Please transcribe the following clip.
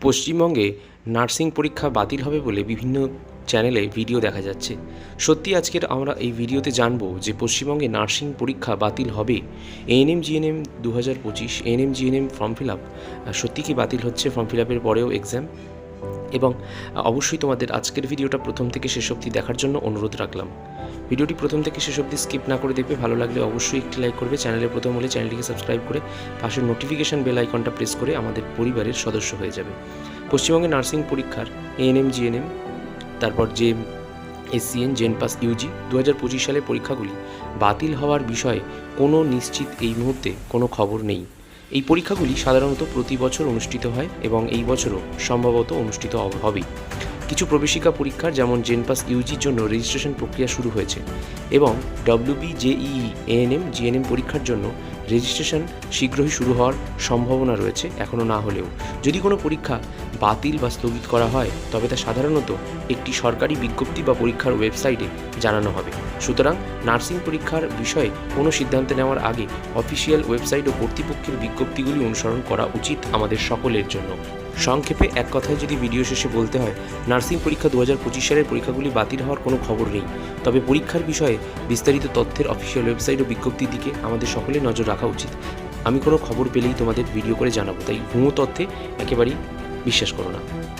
পশ্চিমবঙ্গে নার্সিং পরীক্ষা বাতিল হবে বলে বিভিন্ন চ্যানেলে ভিডিও দেখা যাচ্ছে। সত্যি আজকের আমরা এই ভিডিওতে জানব যে পশ্চিমবঙ্গে নার্সিং পরীক্ষা বাতিল হবে। এএনএম জিএনএম দু হাজার পঁচিশ ANM GNM form fill up সত্যি কি বাতিল হচ্ছে ফর্ম ফিল আপের পরেও এক্সাম এবং অবশ্যই তোমাদের আজকের ভিডিওটা প্রথম থেকে শেষ অবধি দেখার জন্য অনুরোধ রাখলাম। ভিডিওটি প্রথম থেকে শেষ অবধি স্কিপ না করে দেখবে, ভালো লাগলে অবশ্যই একটি লাইক করবে। চ্যানেলে প্রথম হলে চ্যানেলটিকে সাবস্ক্রাইব করে পাশের নোটিফিকেশান বেল আইকনটা প্রেস করে আমাদের পরিবারের সদস্য হয়ে যাবে। পশ্চিমবঙ্গে নার্সিং পরীক্ষার এএনএম জিএনএম তারপর যে এসসিএন জেন পাস ইউজি দু হাজার পঁচিশ সালের পরীক্ষাগুলি বাতিল হওয়ার বিষয়ে কোনো নিশ্চিত এই মুহূর্তে কোনো খবর নেই। এই পরীক্ষাগুলি সাধারণত প্রতি বছর অনুষ্ঠিত হয় এবং এই বছরও সম্ভবত অনুষ্ঠিত হবে কিছু প্রবেশিকা পরীক্ষার যেমন জেনপাস ইউজির জন্য রেজিস্ট্রেশন প্রক্রিয়া শুরু হয়েছে এবং ডব্লিউবি জেইই এএনএম জিএনএম পরীক্ষার জন্য রেজিস্ট্রেশন শীঘ্রই শুরু হওয়ার সম্ভাবনা রয়েছে এখনও না হলেও। যদি কোনো পরীক্ষা বাতিল বা স্থগিত করা হয়, তবে তা সাধারণত একটি সরকারি বিজ্ঞপ্তি বা পরীক্ষার ওয়েবসাইটে জানানো হবে। সুতরাং নার্সিং পরীক্ষার বিষয়ে কোনো সিদ্ধান্ত নেওয়ার আগে অফিসিয়াল ওয়েবসাইট ও কর্তৃপক্ষের বিজ্ঞপ্তিগুলি অনুসরণ করা উচিত আমাদের সকলের জন্য। সংক্ষেপে এক কথায় যদি ভিডিও শেষে বলতে হয়, নার্সিং পরীক্ষা দু হাজার পঁচিশ সালের পরীক্ষাগুলি বাতিল হওয়ার কোনো খবর নেই। তবে পরীক্ষার বিষয়ে বিস্তারিত তথ্যের অফিসিয়াল ওয়েবসাইট ও বিজ্ঞপ্তির দিকে আমাদের সকলের নজর রাখা উচিত। আমি কোনো খবর পেলেই তোমাদের ভিডিও করে জানাব, তাই ভুয়ো তথ্যে একেবারেই বিশ্বাস করো না।